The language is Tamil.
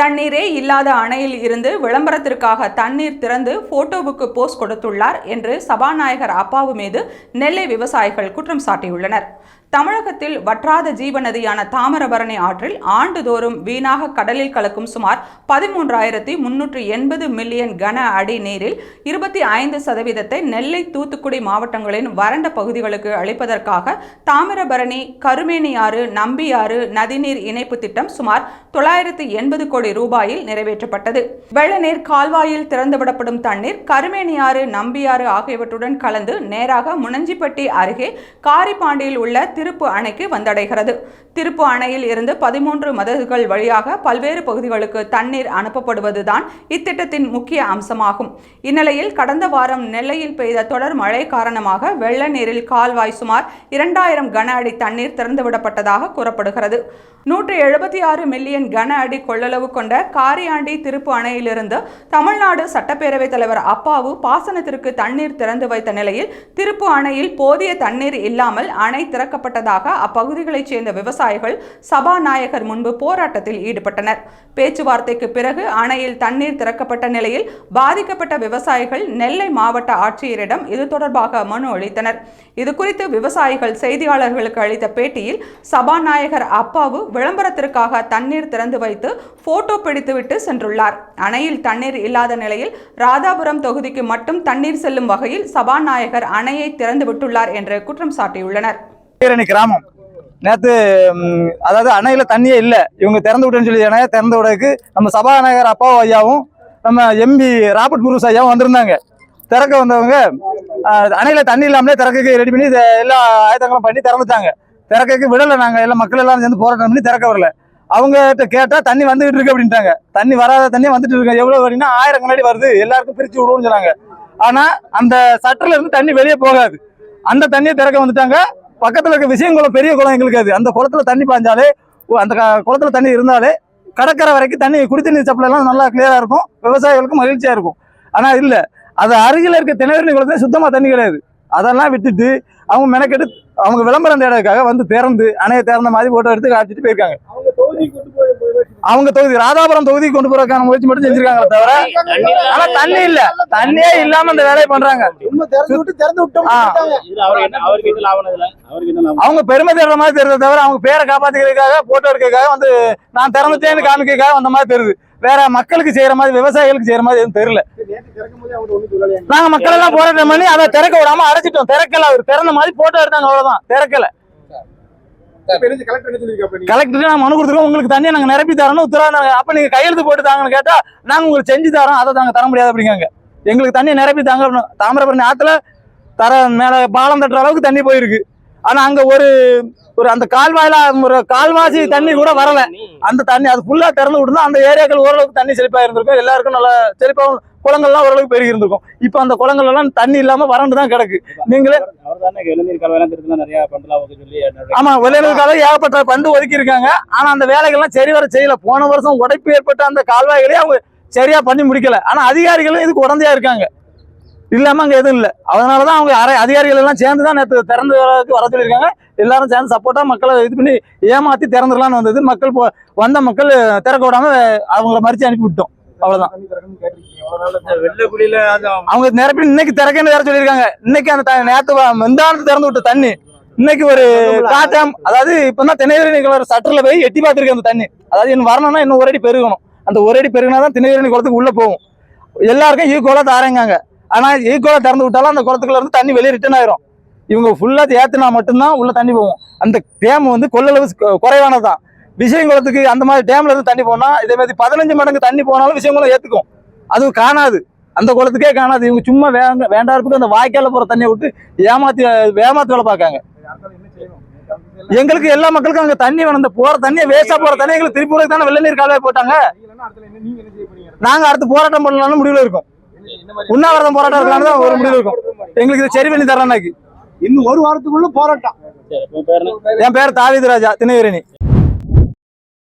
தண்ணீரே இல்லாத அணையில் இருந்து விளம்பரத்திற்காக தண்ணீர் திறந்து போட்டோவுக்கு போஸ்ட் கொடுத்துள்ளார் என்று சபாநாயகர் அப்பாவு மீது நெல்லை விவசாயிகள் குற்றம் சாட்டியுள்ளனர். தமிழகத்தில் வற்றாத ஜீவநதியான தாமிரபரணி ஆற்றில் ஆண்டுதோறும் வீணாக கடலில் கலக்கும் சுமார் பதிமூன்றாயிரத்தி முன்னூற்றி எண்பது மில்லியன் கன அடி நீரில் இருபத்தி ஐந்து சதவீதத்தை நெல்லை தூத்துக்குடி மாவட்டங்களின் வறண்ட பகுதிகளுக்கு அளிப்பதற்காக தாமிரபரணி கருமேனியாறு நம்பியாறு நதிநீர் இணைப்பு திட்டம் சுமார் தொள்ளாயிரத்தி எண்பது கோடி ரூபாயில் நிறைவேற்றப்பட்டது. வெள்ளநீர் கால்வாயில் திறந்துவிடப்படும் தண்ணீர் கருமேனியாறு நம்பியாறு ஆகியவற்றுடன் கலந்து நேராக முனஞ்சிப்பட்டி அருகே காரிப்பாண்டியில் உள்ள திருப்பு அணைக்கு வந்தடைகிறது. திருப்பு அணையில் இருந்து பதிமூன்று மதகுகள் வழியாக பல்வேறு பகுதிகளுக்கு தண்ணீர் அனுப்பப்படுவதுதான் இத்திட்டத்தின் முக்கிய அம்சமாகும். இந்நிலையில் கடந்த வாரம் நெல்லையில் பெய்த தொடர் மழை காரணமாக வெள்ள நீரில் கால்வாய் சுமார் இரண்டாயிரம் கன அடி தண்ணீர் திறந்துவிடப்பட்டதாக கூறப்படுகிறது. நூற்றி எழுபத்தி ஆறு மில்லியன் கன அடி கொள்ளளவு கொண்ட காரியாண்டி திருப்பு அணையிலிருந்து தமிழ்நாடு சட்டப்பேரவைத் தலைவர் அப்பாவு பாசனத்திற்கு தண்ணீர் திறந்து வைத்த நிலையில் திருப்பு அணையில் போதிய தண்ணீர் இல்லாமல் அணை திறக்கப்பட்ட திறக்கப்பட்டதாக அப்பகுதிகளைச் சேர்ந்த விவசாயிகள் சபாநாயகர் முன்பு போராட்டத்தில் ஈடுபட்டனர். பேச்சுவார்த்தைக்கு பிறகு அணையில் தண்ணீர் திறக்கப்பட்ட நிலையில் பாதிக்கப்பட்ட விவசாயிகள் நெல்லை மாவட்ட ஆட்சியரிடம் இது தொடர்பாக மனு அளித்தனர். இதுகுறித்து விவசாயிகள் செய்தியாளர்களுக்கு அளித்த பேட்டியில் சபாநாயகர் அப்பாவு விளம்பரத்திற்காக தண்ணீர் திறந்து வைத்து போட்டோ பிடித்துவிட்டு சென்றுள்ளார். அணையில் தண்ணீர் இல்லாத நிலையில் ராதாபுரம் தொகுதிக்கு மட்டும் தண்ணீர் செல்லும் வகையில் சபாநாயகர் அணையை திறந்து விட்டுள்ளார் என்று குற்றம் சாட்டியுள்ளனர். ஈரணி கிராமம். நேற்று அதாவது அணையில் தண்ணியே இல்லை. இவங்க திறந்து விட்டேன்னு சொல்லி அணையை திறந்து விடக்கு நம்ம சபாநாயகர் அப்பாவோ ஐயாவும் நம்ம எம்பி ராபர்ட் முருஸ் ஐயாவும் வந்திருந்தாங்க. திறக்க வந்தவங்க அணையில் தண்ணி இல்லாமலே திறக்கக்கு ரெடி பண்ணி எல்லா ஆயத்தங்களும் பண்ணி திறந்துட்டாங்க. திறக்கக்கு விடலை நாங்கள் எல்லாம் மக்கள் எல்லாம் சேர்ந்து போராட்டம் பண்ணி திறக்க வரல. அவங்ககிட்ட கேட்டால் தண்ணி வந்துகிட்டு இருக்கு அப்படின்ட்டாங்க. தண்ணி வராத தண்ணி வந்துட்டு இருக்கு. எவ்வளோ வருதுன்னா ஆயிரம் கண்ணாடி வருது. எல்லாருக்கும் பிரித்து விடுவோம்னு சொன்னாங்க. ஆனால் அந்த சட்டர்ல இருந்து தண்ணி வெளியே போகாது. அந்த தண்ணியை திறக்க வந்துட்டாங்க. பக்கத்தில் இருக்க விஷயங்குளம் பெரிய குளம் எங்களுக்கு அது. அந்த குளத்துல தண்ணி பாய்ஞ்சாலே அந்த குளத்துல தண்ணி இருந்தாலே கடற்கரை வரைக்கும் தண்ணி குடித்தண்ணி சப்ளை நல்லா கிளியராக இருக்கும். விவசாயிகளுக்கும் மகிழ்ச்சியாக இருக்கும். ஆனால் இல்லை. அது அருகில் இருக்க திணறி குளத்துல சுத்தமாக தண்ணி கிடையாது. அதெல்லாம் விட்டுட்டு அவங்க மெனக்கெட்டு அவங்க விளம்பரம் தேடுறதுக்காக வந்து திறந்து அணையை திறந்த மாதிரி ஃபோட்டோ எடுத்து காட்டிட்டு போயிருக்காங்க. அவங்க தொகுதி ராதாபுரம் தொகுதிக்கு கொண்டு போறதுக்கான முயற்சி மட்டும் செஞ்சிருக்காங்களே தவிர ஆனா தண்ணி இல்ல. தண்ணியே இல்லாம இந்த வேலையை பண்றாங்க. அவங்க பெருமை தேடுற மாதிரி தெரியுது தவிர அவங்க பேரை காப்பாத்திக்கிறதுக்காக போட்டோ எடுக்கிறதுக்காக வந்து நான் திறந்துட்டேன்னு காமிக்கிறதுக்காக வந்த மாதிரி தெரியுது. வேற மக்களுக்கு செய்யற மாதிரி விவசாயிகளுக்கு செய்யற மாதிரி எதுவும் தெரியல. நாங்க மக்கள் எல்லாம் போராட்டம் பண்ணி அதை திறக்க விடாம அடைச்சிட்டோம். திறக்கல அவர். திறந்த மாதிரி போட்டோ எடுத்தாங்க அவ்வளவுதான். திறக்கல. கலெக்டர் நான் மனு கொடுத்துருக்கோம். உங்களுக்கு தண்ணியை நாங்க நிரப்பி தரணும் உத்தரவாதம் அப்ப நீங்க கையெழுத்து போட்டு தாங்கன்னு கேட்டா நாங்க உங்களுக்கு செஞ்சு தரோம். அதை தாங்க தர முடியாது அப்படிங்காங்க. எங்களுக்கு தண்ணி நிரப்பி தாங்க. தாமிரபரணி ஆத்துல தர மேல பாலம் தட்டுற அளவுக்கு தண்ணி போயிருக்கு. ஆனா அங்க ஒரு ஒரு அந்த கால்வாயில ஒரு கால்வாசி தண்ணி கூட வரல. அந்த தண்ணி அது ஃபுல்லா திறந்து விட்டுருந்தா அந்த ஏரியாக்கள் ஓரளவுக்கு தண்ணி செழிப்பா இருந்திருக்கும். எல்லாருக்கும் நல்ல செழிப்பாகவும் குளங்கள்லாம் ஓரளவுக்கு பெருகி இருந்திருக்கும். இப்போ அந்த குளங்கள் எல்லாம் தண்ணி இல்லாம வறண்டு தான் கிடக்கு. நீங்களே அவர் தானே சொல்லி ஏகப்பட்ட பண்டு ஒதுக்கி இருக்காங்க ஆனா அந்த வேலைகள்லாம் சரி வர செய்யல. போன வருஷம் உடைப்பு ஏற்பட்ட அந்த கால்வாய்களே அவங்க சரியா பண்ணி முடிக்கல. ஆனா அதிகாரிகளும் இதுக்கு உடந்தையா இருக்காங்க. இல்லாம அங்க எதுவும் இல்ல. அதனாலதான் அவங்க அரை அதிகாரிகள் எல்லாம் சேர்ந்து தான் நேற்று திறந்து வரதுக்கு வர சொல்லியிருக்காங்க. எல்லாரும் சேர்ந்து சப்போர்ட்டா மக்களை இது பண்ணி ஏமாத்தி திறந்துடலாம்னு வந்தது. மக்கள் வந்த மக்கள் திறக்க விடாம அவங்கள மறிச்சு அனுப்பி விட்டோம் அவ்வளவுதான். அவங்க நிரப்பி இன்னைக்கு திறக்கன்னு வேற சொல்லியிருக்காங்க. இன்னைக்கு அந்த நேத்து முந்தானத்து திறந்து விட்ட தண்ணி. இன்னைக்கு ஒரு காட்டம் அதாவது இப்பதான் திணையரணி குளம் சட்டர்ல போய் எட்டி பார்த்திருக்கு அந்த தண்ணி. அதாவது இன்னும் வரணும்னா இன்னும் ஒரு அடி பெருகணும். அந்த ஒரு அடி பெருகினா தான் திணையரணி குளத்துக்கு உள்ள போகும். எல்லாருக்கும் ஈக்குவலா தாரேங்காங்க. ஆனா ஈக்குவலா திறந்து விட்டாலும் அந்த குளத்துக்குள்ள இருந்து தண்ணி வெளியே ரிட்டர்ன் ஆயிரும். இவங்க ஃபுல்லா ஏத்துனா மட்டும்தான் உள்ள தண்ணி போகும். அந்த டேம் வந்து கொள்ளளவு குறைவானதுதான். விஷயங்குளத்துக்கு அந்த மாதிரி டேம்ல இருந்து தண்ணி போனா இதே மாதிரி பதினஞ்சு மடங்கு தண்ணி போனாலும் விஷயங்குளம் ஏத்துக்கும். அது காணாது. அந்த குளத்துக்கே காணாது. இவங்க சும்மா வேங்க வேண்டாருக்கு அந்த வாய்க்கால போற தண்ணியை விட்டு ஏமாத்தி ஏமாத்தி வேலை பார்க்காங்க. யாருக்காவது என்ன செய்யணும் எங்களுக்கு எல்லா மக்களுக்கும் அங்க தண்ணி வேணும். இந்த போற தண்ணியை வேஸ்டா போற தண்ணி எங்களுக்கு திருப்பூருக்கு தானே வெள்ள நீர் கால்வாய் போட்டாங்க. நீங்க என்ன அடுத்த என்ன நீங்க என்ன செய்ய போறீங்க நாங்க அடுத்து போராட்டம் பண்ணலாம்னு முடிவுல இருக்கோம். உண்ணாவிரதம் போராட்டம் இருக்கலாம்னு தான் ஒரு முடிவு இருக்கும். எங்களுக்கு இது சரி பண்ணி தரேன்னாக்கு இன்னும் ஒரு வாரத்துக்குள்ள போராட்டம்? என் பேர் தாவிது ராஜா தினகரணி